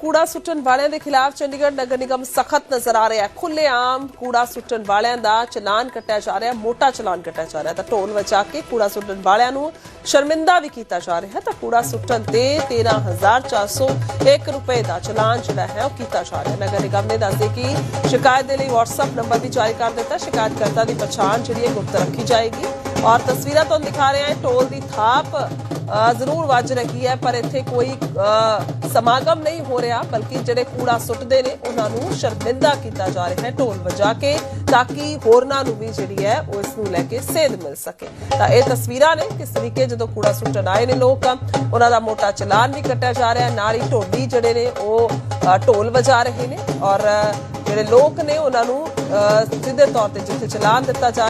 ਕੂੜਾ ਸੁੱਟਣ ਵਾਲਿਆਂ ਦੇ ਖਿਲਾਫ ਚੰਡੀਗੜ੍ਹ ਨਗਰ ਨਿਗਮ ਸਖਤ ਨਜ਼ਰ ਆ ਰਿਹਾ ਹੈ। ਖੁੱਲੇਆਮ ਕੂੜਾ ਸੁੱਟਣ ਵਾਲਿਆਂ ਦਾ ਚਲਾਨ ਕੱਟਿਆ ਜਾ ਰਿਹਾ ਮੋਟਾ ਚਲਾਨ ਕੱਟਿਆ ਜਾ ਰਿਹਾ ਤਾਂ ਢੋਲ ਵਜਾ ਕੇ ਕੂੜਾ ਸੁੱਟਣ ਵਾਲਿਆਂ ਨੂੰ ਸ਼ਰਮਿੰਦਾ ਵੀ ਕੀਤਾ ਜਾ ਰਿਹਾ ਤਾਂ ਕੂੜਾ ਸੁੱਟਣ ਤੇ 13401 ਰੁਪਏ ਦਾ ਚਲਾਨ ਜਿਹੜਾ ਹੈ, ਉਹ ਕੀਤਾ ਜਾ ਰਿਹਾ ਨਗਰ ਨਿਗਮ ਨੇ ਦੱਸਦੇ ਕਿ ਸ਼ਿਕਾਇਤ ਦੇ ਲਈ WhatsApp ਨੰਬਰ ਵੀ ਜਾਰੀ ਕਰ ਦਿੱਤਾ। ਸ਼ਿਕਾਇਤਕਰਤਾ ਦੀ ਪਛਾਣ ਜਿਹੜੀ ਹੈ ਗੁਪਤ ਰੱਖੀ ਜਾਏਗੀ। ਔਰ ਤਸਵੀਰਾਂ ਤੁਹਾਨੂੰ ਦਿਖਾ ਰਹੇ ਹਾਂ। ਢੋਲ ਦੀ ਥਾਪ ਜ਼ਰੂਰ ਵੱਜ ਰਹੀ ਹੈ, ਪਰ ਇੱਥੇ ਕੋਈ ਸਮਾਗਮ ਨਹੀਂ ਹੋ ਰਿਹਾ, ਬਲਕਿ ਜਿਹੜੇ ਕੂੜਾ ਸੁੱਟਦੇ ਨੇ, ਉਹਨਾਂ ਨੂੰ ਸ਼ਰਮਿੰਦਾ ਕੀਤਾ ਜਾ ਰਿਹਾ ਹੈ ਢੋਲ ਵਜਾ ਕੇ, ਤਾਂ ਕਿ ਹੋਰਨਾਂ ਨੂੰ ਵੀ ਜਿਹੜੀ ਹੈ, ਉਹ ਇਸ ਨੂੰ ਲੈ ਕੇ ਸੇਧ ਮਿਲ ਸਕੇ। ਤਾਂ ਇਹ ਤਸਵੀਰਾਂ ਨੇ, ਕਿਸ ਤਰੀਕੇ ਜਦੋਂ ਕੂੜਾ ਸੁੱਟਣ ਆਏ ਨੇ ਲੋਕ, ਉਹਨਾਂ ਦਾ ਮੋਟਾ ਚਲਾਨ ਵੀ ਕੱਟਿਆ ਜਾ ਰਿਹਾ, ਨਾਲ ਹੀ ਢੋਲੀ ਜਿਹੜੇ ਨੇ, ਉਹ ਢੋਲ ਵਜਾ ਰਹੇ ਨੇ, ਔਰ ਜਿਹੜੇ ਲੋਕ ਨੇ, ਉਹਨਾਂ ਨੂੰ ਸਿੱਧੇ ਤੌਰ ਤੇ ਜਿੱਥੇ ਚਲਾਨ ਦਿੱਤਾ ਜਾ